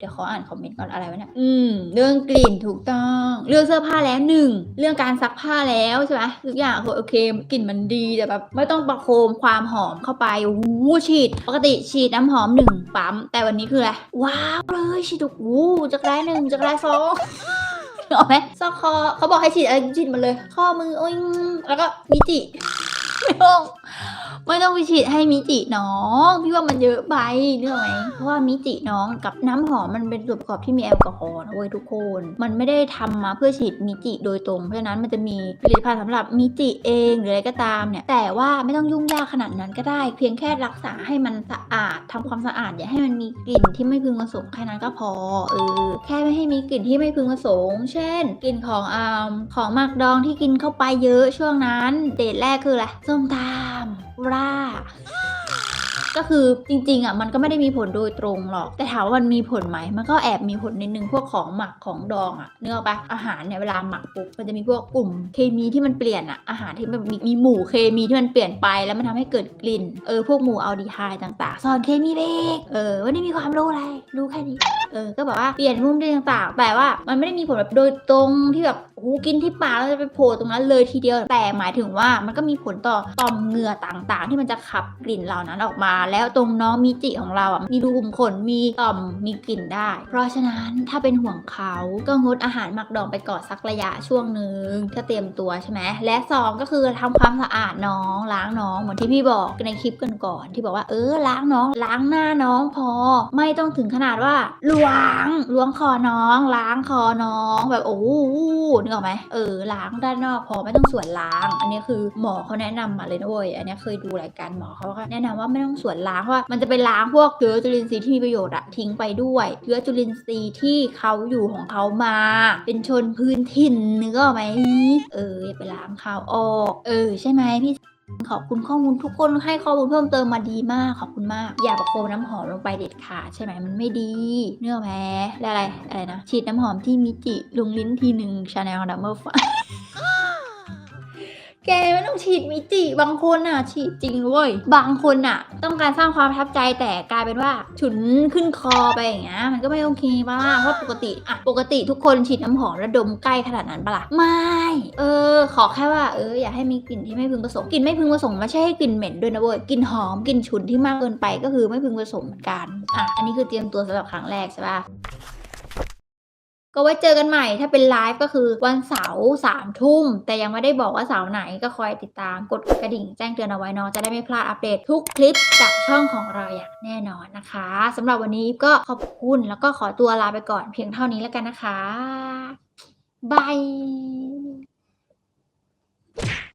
เดี๋ยวขออ่านคอมเมนต์ก่อนอะไรวะเนี่ย อืม เรื่องกลิ่นถูกต้อง เรื่องเสื้อผ้าแล้วหนึ่ง เรื่องการซักผ้าแล้วใช่ไหมทุกอย่างโอเค กลิ่นมันดีแต่แบบไม่ต้องประโคมความหอมเข้าไปโอ้โหฉีด ปกติฉีดน้ำหอมหนึ่งปั๊ม แต่วันนี้คืออะไร ว้าวเลยฉีดโอ้โหจากได้หนึ่งจากได้สองนึกออกไหมซอกคอเขาบอกให้ฉีดอะไรฉีดมาเลย ข้อมือโอ้ยแล้วก็มิจิไม่ต้อง ไม่ต้องไปฉีดให้มิจิน้องพี่ว่ามันเยอะไปเนื่อไหมเพราะว่ามิจิน้องกับน้ำหอมมันเป็นส่วนประกอบที่มีแอลกอฮอล์นะเว้ยทุกคน มันไม่ได้ทำมาเพื่อฉีดมิจิโดยตรงเพราะฉะนั้นมันจะมีผลิตภัณฑ์สำหรับมิจิเองหรืออะไรก็ตามเนี่ยแต่ว่าไม่ต้องยุ่งยากขนาดนั้นก็ได้ เพียงแค่รักษาให้มันสะอาดทำความสะอาดอย่าให้มันมีกลิ่นที่ไม่พึงประสงค์แค่นั้นก็พอเออแค่ไม่ให้มีกลิ่นที่ไม่พึงประสงค์ เช่นกลิ่นของอ่าของหมักดองที่กินเข้าไปเยอะช่วงนั้น เดทแรกคืออะไรส้มตำรา ก็คือจริงๆอะมันก็ไม่ได้มีผลโดยตรงหรอก แต่ถามว่ามันมีผลไหมมันก็แอบมีผลนิดนึงพวกของหมักของดองอะเนื้ออกปะอาหารเนี่ยเวลาหมักปุ๊บมันจะมีพวกกลุ่มเคมีที่มันเปลี่ยนอะอาหารที่มันมีมีหมู่เคมีที่มันเปลี่ยนไปแล้วมันทำให้เกิดกลิ่นเออพวกหมู่อัลดีไฮด์ต่างๆสอนเคมีเบกเออวันนี้มีความรู้อะไรรู้แค่นี้เออก็แบบว่าเปลี่ยนมุมต่างๆแต่ว่ามันไม่ได้มีผลแบบโดยตรงที่แบบ โอ้กินที่ปากแล้วจะไปโผล่ตรงนั้นเลยทีเดียว แต่หมายถึงว่ามันก็มีผลต่อต่อมเหงื่อต่างๆ ที่มันจะขับกลิ่นเหล่านั้นออกมา แล้วตรงน้องมิจิของเราอะมีรูขุมขนมีต่อมมีกลิ่นได้ เพราะฉะนั้นถ้าเป็นห่วงเขาก็งดอาหารหมักดองไปก่อนสักระยะช่วงหนึ่งเพื่อเตรียมตัวใช่ไหมและสองก็คือทำความสะอาดน้องล้างน้องเหมือนที่พี่บอกในคลิปกันก่อนที่บอกว่าเออล้างน้อง ล้างหน้าน้องพอ ไม่ต้องถึงขนาดว่าล้วงล้วงคอน้อง ล้างคอน้องแบบโอ้โหนึกออกไหมเออล้างด้านนอกพอไม่ต้องส่วนล้าง อันนี้คือหมอเขาแนะนำมาเลยนะเว้ยอันนี้เคยดูรายการหมอเขาแนะนำว่าไม่ต้องส่วนล้างเพราะว่ามันจะไปล้างพวกเชื้อจุลินทรีย์ที่มีประโยชน์อะทิ้งไปด้วยเชื้อจุลินทรีย์ที่เขาอยู่ของเขามา เป็นชนพื้นถิ่นนึกออกไหมเอออย่าไปล้างเขาออก เออ ใช่ไหมพี่ ขอบคุณข้อมูลทุกคนให้ข้อมูลเพิ่มเติมมาดีมาก ขอบคุณมาก อย่าประโคมน้ำหอมลงไปเด็ดขาดใช่ไหมมันไม่ดี เนื้อแม้และอะไรอะไรนะฉีดน้ำหอมที่มิจิลงลิ้นทีหนึ่งชาแนลดัมเบิลฟ ต้องฉีดมิจิบางคนอะ ฉีดจริงเว้ยบางคนอะ ต้องการสร้างความประทับใจแต่กลายเป็นว่าฉุนขึ้นคอไปอย่างเงี้ยมันก็ไม่โอเคปะล่ะเพราะปกติอะปกติทุกคนฉีดน้ำหอมแล้วดมใกล้ขนาดนั้นปะล่ะไม่ เออ ขอแค่ว่าเอออย่าให้มีกลิ่นที่ไม่พึงประสงค์กลิ่นไม่พึงประสงค์ไม่ใช่ให้กลิ่นเหม็นด้วยนะเว้ยกลิ่นหอมกลิ่นฉุนที่มากเกินไปก็คือไม่พึงประสงค์เหมือนกันอะอันนี้คือเตรียมตัวสำหรับครั้งแรกใช่ปะ ก็ไว้เจอกันใหม่ถ้าเป็นไลฟ์ก็คือวันเสาร์สามทุ่ม แต่ยังไม่ได้บอกว่าเสาร์ไหนก็คอยติดตามกดกระดิ่งแจ้งเตือนเอาไว้เนาะจะได้ไม่พลาดอัปเดตทุกคลิปจากช่องของเราอย่างแน่นอนนะคะสำหรับวันนี้ก็ขอบคุณแล้วก็ขอตัวลาไปก่อนเพียงเท่านี้แล้วกันนะคะบาย